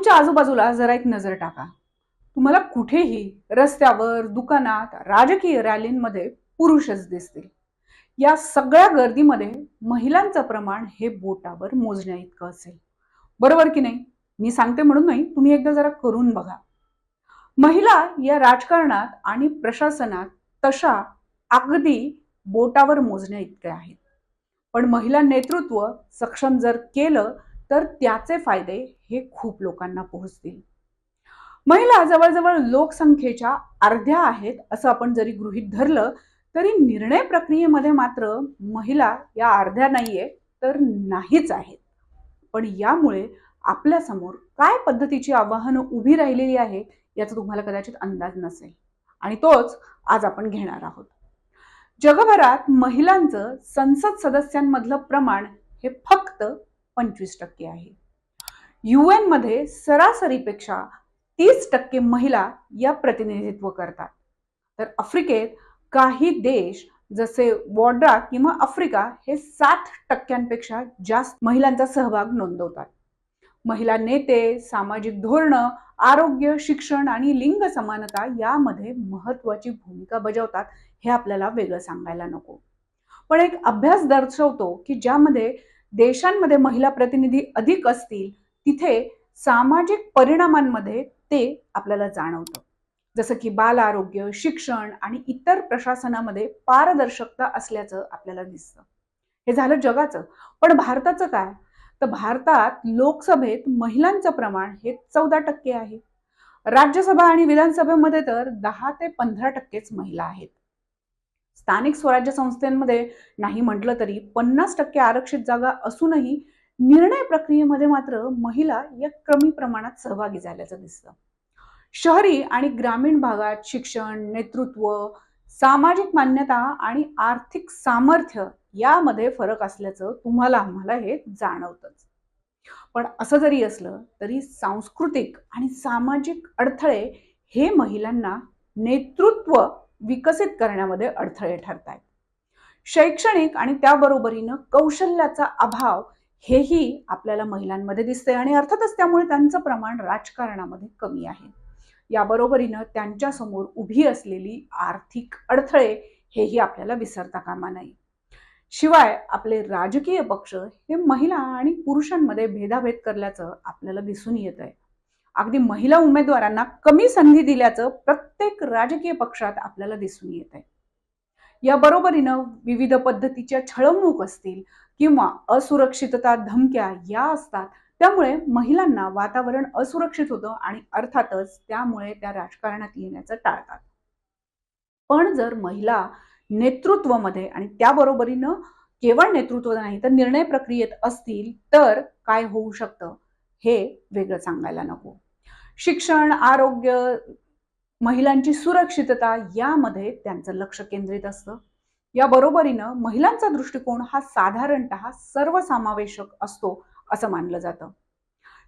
तुमच्या आजूबाजूला जरा एक नजर टाका. तुम्हाला कुठेही रस्त्यावर दुकानात राजकीय रॅलींमध्ये पुरुषच दिसतील. या सगळ्या गर्दीमध्ये महिलांचं प्रमाण हे बोटावर मोजण्या इतकं असेल. बरोबर की नाही? मी सांगते म्हणून नाही तुम्ही एकदा जरा करून बघा. महिला या राजकारणात आणि प्रशासनात तशा अगदी बोटावर मोजण्या इतक्या आहेत. पण महिला नेतृत्व सक्षम जर केलं तर त्याचे फायदे हे खूप लोकांना पोहोचतील. महिला जवळजवळ लोकसंख्येच्या अर्ध्या आहेत असं आपण जरी गृहीत धरलं तरी निर्णय प्रक्रियेमध्ये मात्र महिला या अर्ध्या नाहीये तर नाहीच आहेत. पण यामुळे आपल्यासमोर काय पद्धतीची आव्हानं उभी राहिलेली आहेत याचा तुम्हाला कदाचित अंदाज नसेल. आणि तोच आज आपण घेणार आहोत. जगभरात महिलांचं संसद सदस्यांमधलं प्रमाण हे फक्त पंचवीस टक्के आहे. यू मध्ये सरासरीपेक्षा तीस टक्के महिला या प्रतिनिधित्व करतात. तर आफ्रिकेत काही देश जसे वॉड्रा किंवा आफ्रिका हे सात टक्क्यांपेक्षा जास्त महिलांचा सहभाग नोंदवतात. महिला नेते सामाजिक धोरणं आरोग्य शिक्षण आणि लिंग समानता यामध्ये महत्वाची भूमिका बजावतात हे आपल्याला वेगळं सांगायला नको. पण एक अभ्यास दर्शवतो की ज्यामध्ये देशांमध्ये महिला प्रतिनिधी अधिक असतील तिथे सामाजिक परिणामांमध्ये ते आपल्याला जाणवतं. जसं की बाल आरोग्य शिक्षण आणि इतर प्रशासनामध्ये पारदर्शकता असल्याचं आपल्याला दिसतं. हे झालं जगाचं. पण भारताचं काय? तर भारतात लोकसभेत महिलांचं प्रमाण हे चौदा टक्के आहे. राज्यसभा आणि विधानसभेमध्ये तर दहा ते पंधरा टक्केच महिला आहेत. स्थानिक स्वराज्य संस्थांमध्ये नाही म्हटलं तरी पन्नास टक्के आरक्षित जागा असूनही निर्णय प्रक्रियेमध्ये मात्र महिला या कमी प्रमाणात सहभागी झाल्याचं दिसतं. शहरी आणि ग्रामीण भागात शिक्षण नेतृत्व सामाजिक मान्यता आणि आर्थिक सामर्थ्य यामध्ये फरक असल्याचं तुम्हाला आम्हाला हे जाणवतंच. पण असं जरी असलं तरी सांस्कृतिक आणि सामाजिक अडथळे हे महिलांना नेतृत्व विकसित करण्यामध्ये अडथळे ठरत आहेत शैक्षणिक आणि त्याबरोबरीनं कौशल्याचा अभाव हेही आपल्याला महिलांमध्ये दिसते आणि अर्थातच त्यामुळे त्यांचं प्रमाण राजकारणामध्ये कमी आहे. याबरोबरीनं त्यांच्यासमोर उभी असलेली आर्थिक अडथळे हेही आपल्याला विसरता कामा नाही शिवाय आपले राजकीय पक्ष हे महिला आणि पुरुषांमध्ये भेदाभेद करल्याचं आपल्याला दिसून येत आहे अगदी महिला उमेदवारांना कमी संधी दिल्याचं प्रत्येक राजकीय पक्षात आपल्याला दिसून येत आहे या बरोबरीनं विविध पद्धतीच्या छळवणूक असतील किंवा असुरक्षितता धमक्या या असतात त्यामुळे महिलांना वातावरण असुरक्षित होतं आणि अर्थातच त्यामुळे त्या राजकारणात येण्याचं टाळतात. पण जर महिला नेतृत्वामध्ये आणि त्याबरोबरीनं केवळ नेतृत्व नाही तर निर्णय प्रक्रियेत असतील तर काय होऊ शकतं? हे वेगळं सांगायला नको. शिक्षण आरोग्य महिलांची सुरक्षितता यामध्ये त्यांचं लक्ष केंद्रित असतं. या बरोबरीनं महिलांचा दृष्टिकोन हा साधारणत सर्वसमावेशक असतो असं मानलं जातं.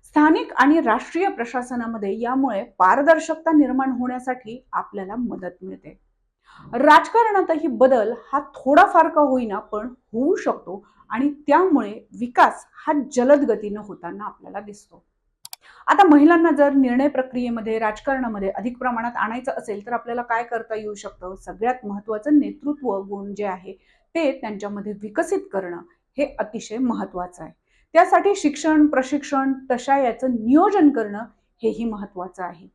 स्थानिक आणि राष्ट्रीय प्रशासनामध्ये यामुळे पारदर्शकता निर्माण होण्यासाठी आपल्याला मदत मिळते. राजकारणातही बदल हा थोडाफार का होईना पण होऊ शकतो आणि त्यामुळे विकास हा जलद गतीनं होताना आपल्याला दिसतो. आता महिलांना जर निर्णय प्रक्रियेमध्ये राजकारणामध्ये अधिक प्रमाणात आणायचं असेल तर आपल्याला काय करता येऊ शकतं? सगळ्यात महत्वाचं नेतृत्व गुण जे आहे ते त्यांच्यामध्ये विकसित करणं हे अतिशय महत्वाचं आहे. त्यासाठी शिक्षण प्रशिक्षण तशा याचं नियोजन करणं हेही महत्वाचं आहे.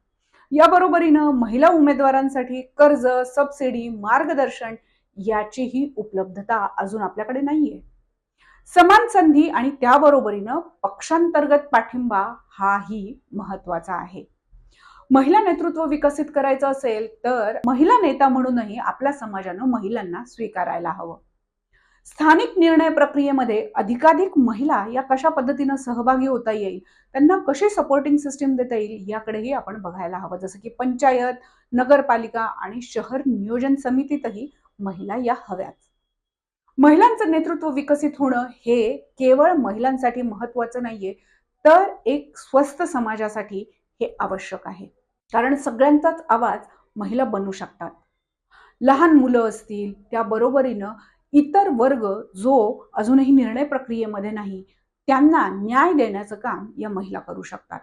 याबरोबरीनं महिला उमेदवारांसाठी कर्ज सबसिडी मार्गदर्शन याचीही उपलब्धता अजून आपल्याकडे नाहीये. समान संधी आणि त्याबरोबरीनं पक्षांतर्गत पाठिंबा हाही महत्त्वाचा आहे. महिला नेतृत्व विकसित करायचं असेल तर महिला नेता म्हणूनही आपल्या समाजानं महिलांना स्वीकारायला हवं. स्थानिक निर्णय प्रक्रियेमध्ये अधिकाधिक महिला या कशा पद्धतीनं सहभागी होता येईल त्यांना कशी सपोर्टिंग सिस्टीम देता येईल याकडेही आपण बघायला हवं. जसं की पंचायत नगरपालिका आणि शहर नियोजन समितीतही महिला या हव्याच. महिलांचं नेतृत्व विकसित होणं हे केवळ महिलांसाठी महत्वाचं नाहीये तर एक स्वस्थ समाजासाठी हे आवश्यक आहे. कारण सगळ्यांचाच आवाज महिला बनू शकतात. लहान मुलं असतील त्या बरोबरीनं इतर वर्ग जो अजूनही निर्णय प्रक्रियेमध्ये नाही त्यांना न्याय देण्याचं काम या महिला करू शकतात.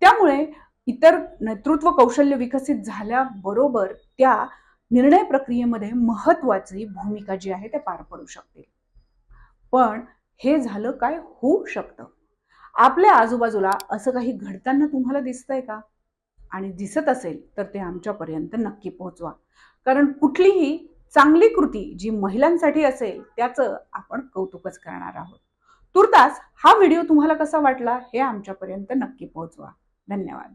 त्यामुळे इतर नेतृत्व कौशल्य विकसित झाल्याबरोबर त्या निर्णय प्रक्रियेमध्ये महत्त्वाची भूमिका जी आहे ते पार पडू शकते. पण हे झालं काय होऊ शकतं? आपल्या आजूबाजूला असं काही घडताना तुम्हाला दिसतंय का? आणि दिसत असेल तर ते आमच्यापर्यंत नक्की पोहोचवा. कारण कुठलीही चांगली कृती जी महिलांसाठी असेल त्याचं आपण कौतुकच करणार आहोत. तुर्तास हा व्हिडिओ तुम्हाला कसा वाटला हे आमच्यापर्यंत नक्की पोहोचवा. धन्यवाद.